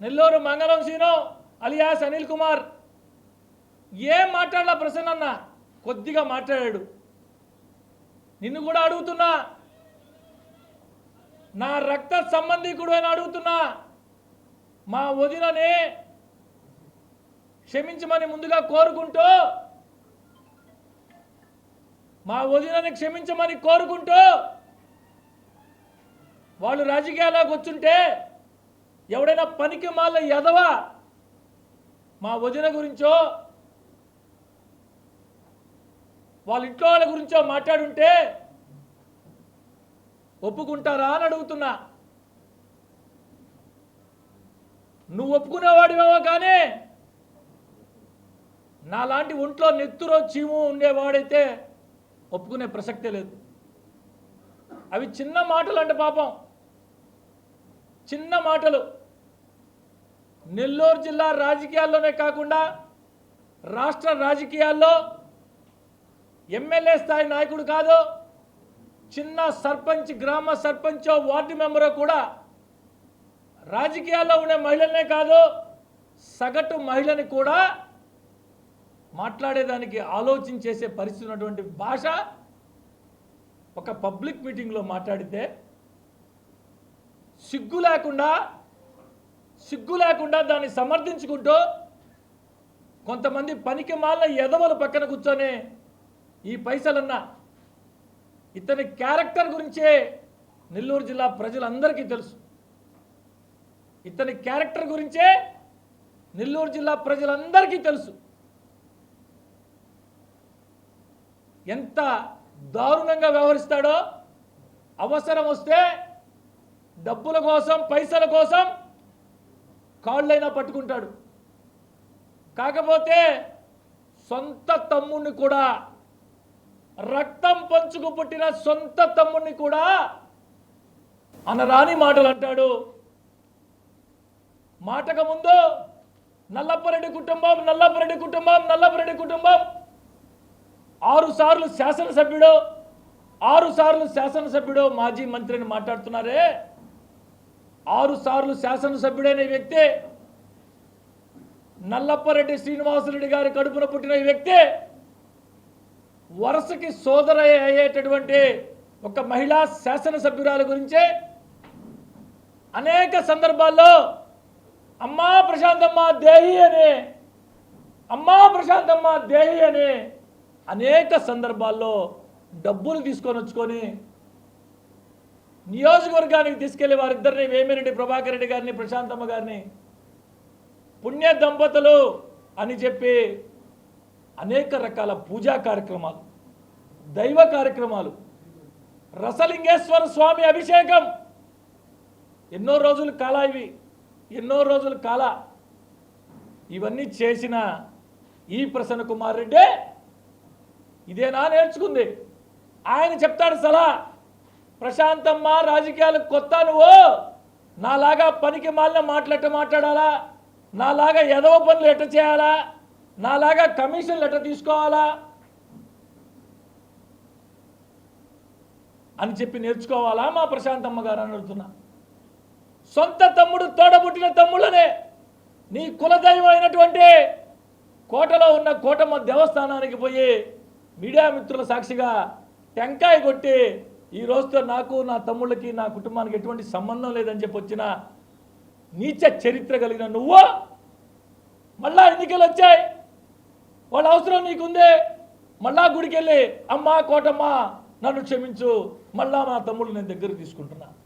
నెల్లూరు మంగళం scene alias Anil Kumar. ఏం మాట్లాడలా ప్రసన్న అన్న? కొద్దిగా మాట్లాడాడు. నిన్ను కూడా అడుగుతున్నా. నా రక్త సంబంధికుడు అని అడుగుతున్నా. మా వదినని క్షమించమని ముందుగా కోరుకుంటూ మా వదినని క్షమించమని కోరుకుంటూ వాళ్ళు రాజకీయాల్లోకి వచ్చుంటే ఎవడైనా పనికి మాల ఎదవా మా వదిన గురించో వాళ్ళ ఇంట్లో వాళ్ళ గురించో మాట్లాడుంటే ఒప్పుకుంటారా అని అడుగుతున్నా. నువ్వు ఒప్పుకునేవాడివేవో కానీ నాలాంటి ఒంట్లో నెత్తురో చీము ఉండేవాడైతే ఒప్పుకునే ప్రసక్తే లేదు. అవి చిన్న మాటలు అంటే పాపం. చిన్న మాటలు. నెల్లూరు జిల్లా రాజకీయాల్లోనే కాకుండా రాష్ట్ర రాజకీయాల్లో ఎమ్మెల్యే స్థాయి నాయకుడు కాదు చిన్న సర్పంచ్ గ్రామ సర్పంచో వార్డు మెంబరో కూడా రాజకీయాల్లో ఉండే మహిళలనే కాదు సగటు మహిళని కూడా మాట్లాడేదానికి ఆలోచన చేసే పరిస్థితి ఉన్నటువంటి భాష ఒక పబ్లిక్ మీటింగ్లో మాట్లాడితే సిగ్గు లేకుండా సిగ్గు లేకుండా దాన్ని సమర్థించుకుంటూ కొంతమంది పనికి మాల ఎదవలు పక్కన కూర్చొని ఈ పైసలన్నా ఇతని క్యారెక్టర్ గురించే నెల్లూరు జిల్లా ప్రజలందరికీ తెలుసు. ఇతని క్యారెక్టర్ గురించే నెల్లూరు జిల్లా ప్రజలందరికీ తెలుసు. ఎంత దారుణంగా వ్యవహరిస్తాడో అవసరం వస్తే డబ్బుల కోసం పైసల కోసం కాళ్ళైనా పట్టుకుంటాడు. కాకపోతే సొంత తమ్ముణ్ణి కూడా రక్తం పంచుకు పుట్టిన సొంత తమ్ముణ్ణి కూడా అనరాని మాటలు అంటాడు మాటకు ముందు నల్లపరెడ్డి కుటుంబం నల్లపరెడ్డి కుటుంబం నల్లపరెడ్డి కుటుంబం. ఆరు సార్లు శాసనసభ్యుడు ఆరు సార్లు శాసనసభ్యుడు మాజీ మంత్రిని మాట్లాడుతున్నారే? ఆరు సార్లు శాసనసభ్యుడైన వ్యక్తే వ్యక్తి నల్లప్పరెడ్డి శ్రీనివాసరెడ్డి గారి కడుపున పుట్టిన వ్యక్తే వరుసకి సోదర అయ్యేటటువంటి ఒక మహిళా శాసనసభ్యురాల గురించే అనేక సందర్భాల్లో అమ్మా ప్రశాంతమ్మ దేహి అనే అమ్మా ప్రశాంతమ్మ దేహి అనే అనేక సందర్భాల్లో డబ్బులు తీసుకొని వచ్చుకొని నియోజకవర్గానికి తీసుకెళ్ళి వారిద్దరిని వేమిరెడ్డి ప్రభాకర్ రెడ్డి గారిని ప్రశాంతమ్మ గారిని పుణ్య దంపతులు అని చెప్పి అనేక రకాల పూజా కార్యక్రమాలు దైవ కార్యక్రమాలు రసలింగేశ్వర స్వామి అభిషేకం. ఎన్నో రోజులు కాల ఇవి ఎన్నో రోజులు కాల ఇవన్నీ చేసిన ఈ ప్రసన్న కుమార్ రెడ్డి ఇదేనా నేర్చుకుంది. ఆయన చెప్తాడు సలహా ప్రశాంతమ్మ రాజకీయాలకు కొత్త నువ్వు. నాలాగా పనికి మాలిన మాట్లాడట మాట్లాడాలా? నాలాగా ఎదవ పనులు ఎట్ట చేయాలా? నాలాగా కమిషన్లు ఎట్ట తీసుకోవాలా? అని చెప్పి నేర్చుకోవాలా మా ప్రశాంతమ్మ గారు అని అడుగుతున్నా. సొంత తమ్ముడు తోడబుట్టిన తమ్ముళ్ళనే. నీ కులదైవం అయినటువంటి కోటలో ఉన్న కోటమ్మ దేవస్థానానికి పోయి మీడియా మిత్రుల సాక్షిగా టెంకాయ కొట్టి ఈ రోజుతో నాకు నా తమ్ముళ్ళకి నా కుటుంబానికి ఎటువంటి సంబంధం లేదని చెప్పి వచ్చిన నీచ చరిత్ర కలిగిన నువ్వు? మళ్ళా ఎన్నికలు వచ్చాయి? వాళ్ళ అవసరం నీకుందే. మళ్ళా గుడికి వెళ్ళి అమ్మా కోటమ్మ నన్ను క్షమించు. మళ్ళా మా తమ్ముళ్ళు నేను దగ్గర తీసుకుంటున్నా.